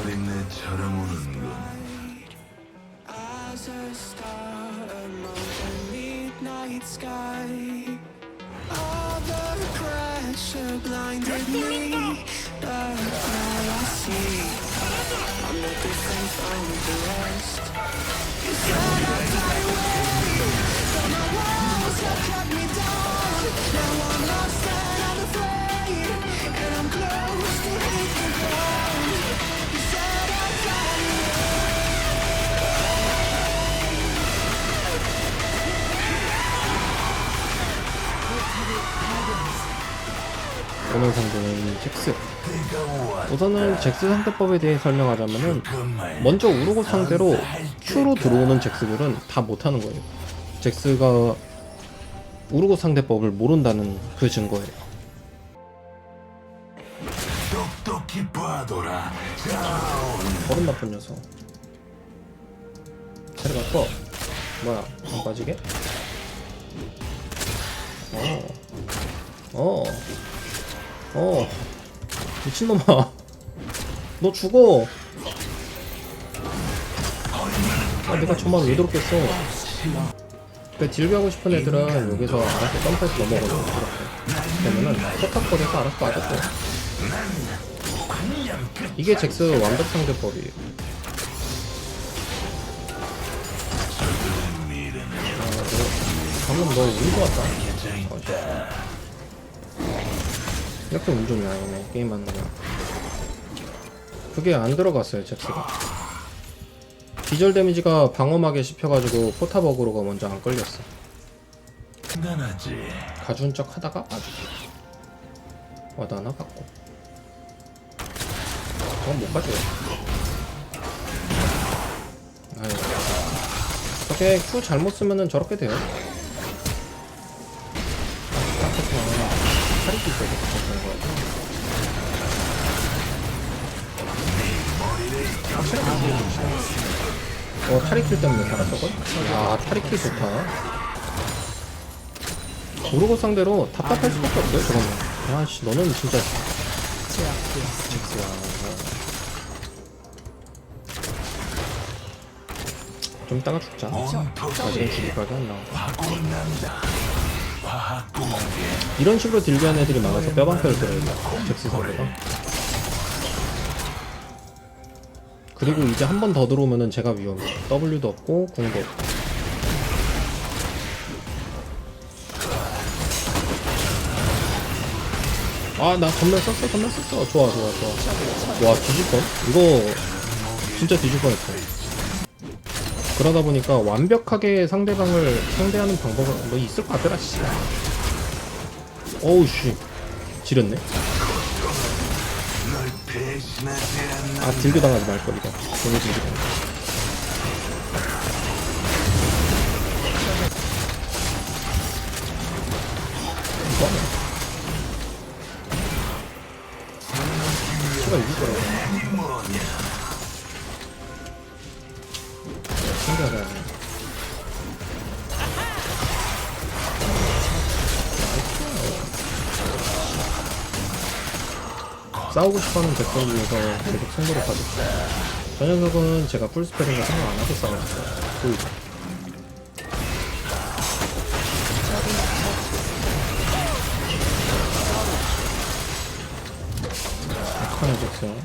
어린애처럼 우는군. As a star among the midnight sky. All the pressure blinded me, but now I see I'm no different from the rest. You said I'd 오늘 상대는 잭스. 우선은 잭스 상대법에 대해 설명하자면은 먼저 우르고 상대로 Q로 들어오는 잭스들은 다 못하는 거예요. 잭스가 우르고 상대법을 모른다는 그 증거예요. 버릇 나쁜 녀석. 자리 바꿔. 뭐야? 안 빠지게? 어. 어. 어. 미친놈아. 너 죽어. 아, 내가 저만 왜 들었겠어. 그러니까 딜교하고 싶은 애들은 여기서 알아서 점프해서 넘어가거든. 이렇게. 그러면은 톡탁거려서 알아서 빠졌어. 이게 잭스 완벽 상대법이에요. 아, 너, 방금 너운것 같다. 어, 씨. 이렇게 운 좋냐, 얘네, 게임하는 거. 그게 안 들어갔어요, 잭스가. 기절 데미지가 방어막에 씹혀가지고 포탑어그로가 먼저 안 걸렸어. 간단하지. 가준 척 하다가 아주 와드 하나 받고 저건 못 가져요 아유 저게 Q 잘못 쓰면은 저렇게 돼요 아, 차리기 있어야 돼 어 차리킬 때문에 살았어걸? 아 차리킬 좋다. 모르고 상대로 답답할 수밖에 없어요 저거는 아씨 너는 진짜 좀 이따가 죽자. 아직은 죽을 각이 안 나와. 이런 식으로 딜교한 애들이 많아서 뼈방패를 들어야 돼 잭스 상대가 그리고 이제 한 번 더 들어오면은 제가 위험해 W도 없고 궁도 없고. 아나 전멸 썼어 전멸 썼어. 좋아 좋아 좋아. 와 뒤질 뻔? 이거 진짜 뒤질 뻔했어. 그러다 보니까 완벽하게 상대방을 상대하는 방법은 뭐 있을 것 같더라 씨. 어우 씨. 지렸네 아 딜교 당하지 말걸 이거 너무 딜교 당해 이거네 씨가 이길 거라고? 신기하다 싸우고 싶어하는 백성 중에서 계속 승부를 가졌어요. 저 녀석은 제가 풀스펠인 거 생각 안 하고 싸웠어요. 보이죠? 카네 잭슨.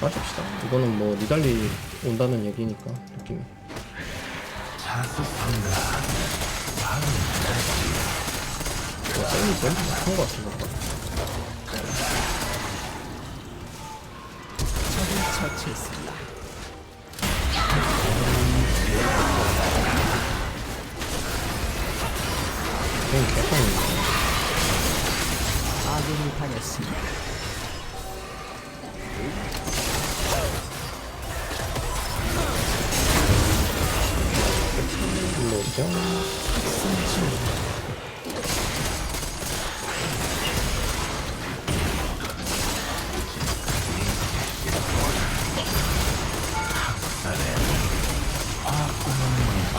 빠집시다. 이거는 뭐 니달리 온다는 얘기니까 느낌이. 자수한다. 뭐 쌤이 좀 약한 것 같은데. 처치했습니다. 그냥 개판이네. 아군이 당했습니다.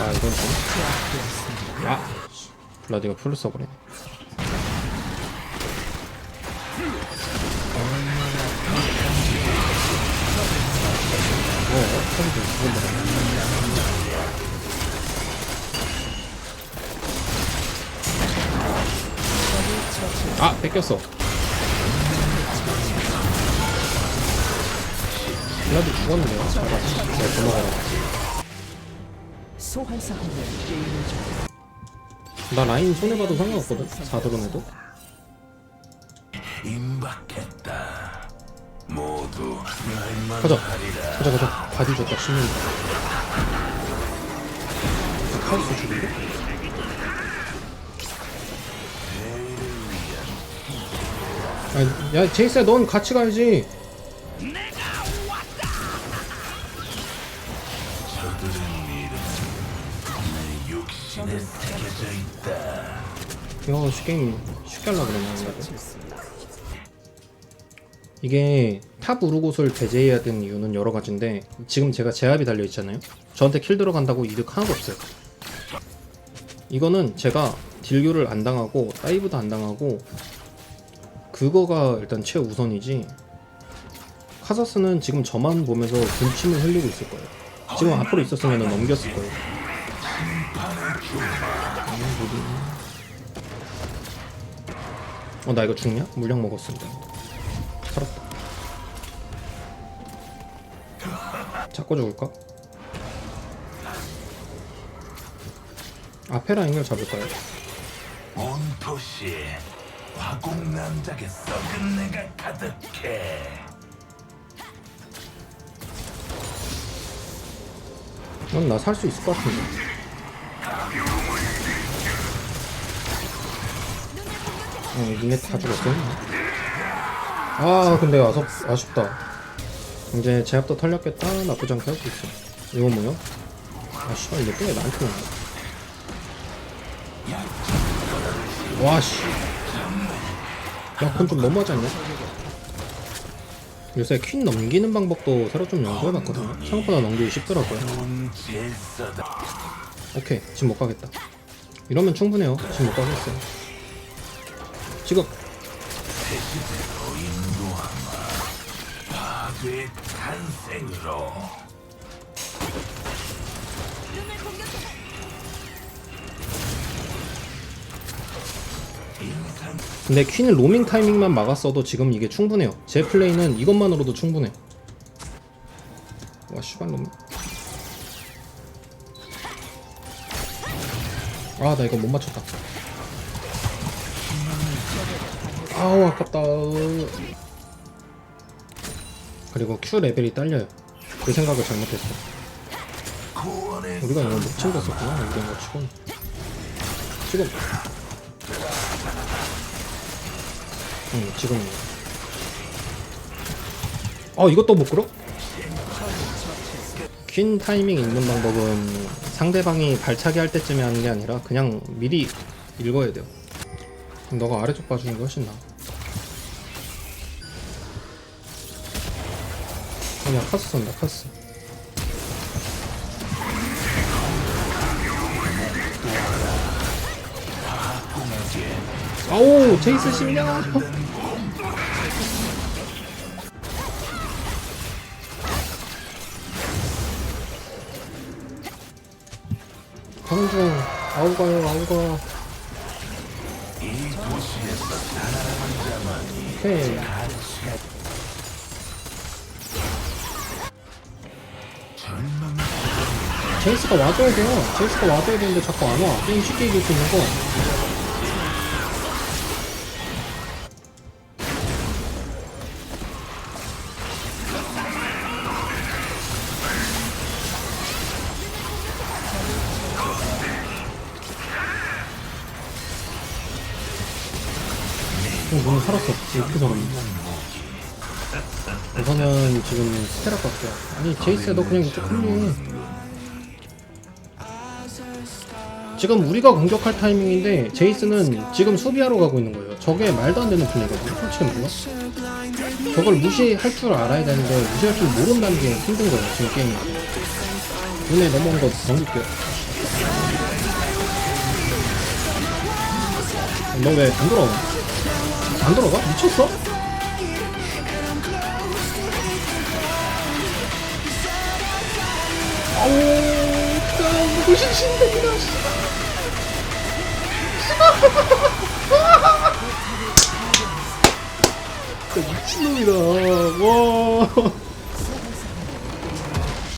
아 이건 좀. 아 블라디가 풀을 써버리네 어, 처음부터 죽은 거네. 아, 뺏겼어. 블라디. 잠깐, 제가 넘어가라. 소환사분들 게임을 중 나 라인 손해봐도 상관없거든. 4드론 해도. 임박했다. 모두 날만 가자. 하리라. 가자, 가자. 바디 줬다, 10년. 카우스 죽인데? 아, 야, 제이스야, 넌 같이 가야지. 이거 게임 쉽게 하려고 그러나, 나도. 이게 탑 우르곳을 배제해야 되는 이유는 여러 가지인데 지금 제가 제압이 달려 있잖아요. 저한테 킬 들어간다고 이득 하나도 없어요. 이거는 제가 딜교를 안 당하고 다이브도 안 당하고 그거가 일단 최우선이지. 카사스는 지금 저만 보면서 군침을 흘리고 있을 거예요. 지금 앞으로 있었으면 넘겼을 거예요. 어, 나 이거 죽냐? 물약 먹었습니다. 살았다. 잡고 죽을까? 앞에 라인을 잡을까요? 온 도시에 화공 남작의 썩은 내가 가득해. 넌 나 살 수 있을 것 같은데. 어, 니네 다 죽었어. 아, 근데 아쉽, 아쉽다. 이제 제압도 털렸겠다. 나쁘지 않게 할 수 있어. 이거 뭐야? 아, 씨발, 이게 왜 나한테 나와? 와, 씨. 야, 그건 좀 너무하지 않냐? 요새 퀸 넘기는 방법도 새로 좀 연구해봤거든요. 생각보다 넘기기 쉽더라고요. 오케이 지금 못 가겠다 이러면 충분해요 지금 못 가겠어요 지금. 파괴의 탄생으로. 근데 퀸은 로밍 타이밍만 막았어도 지금 이게 충분해요. 제 플레이는 이것만으로도 충분해. 와 씨발 놈. 아나 이거 못 맞췄다 아우 아깝다. 그리고 Q 레벨이 딸려요. 그 생각을 잘못했어. 우리가 이거 못 챙겼었구나 우리 이거 치곤 지금. 응 지금. 아 이것도 못 끌어? 퀸 타이밍 읽는 방법은 상대방이 발차기 할 때쯤에 하는 게 아니라 그냥 미리 읽어야 돼요. 너가 아래쪽 봐주는 게 훨씬 나아 그냥 카스 쏜다 카스. 아우 제이스 심장 가는 중 아우 가요 아우 가. 오케이 제이스가 와줘야 돼요 제이스가 와줘야 되는데 자꾸 안 와 게임 쉽게 이길 수 있는 거 어, 너무 살았어. 이렇게 살았네. 우선은 지금 스테라 깎여. 아니, 제이스야, 너 그냥 이쪽 클리 지금 우리가 공격할 타이밍인데, 제이스는 지금 수비하러 가고 있는 거예요. 저게 말도 안 되는 플레이거든요, 솔직히 말로. 저걸 무시할 줄 알아야 되는데, 무시할 줄 모른다는 게 힘든 거예요, 지금 게임이. 눈에 넘어온 거 넘길게요. 너 왜 안 돌아오나? 안 돌아가? 미쳤어? 아우, 진짜 무슨 신데이라 진짜 미친놈이다. 와.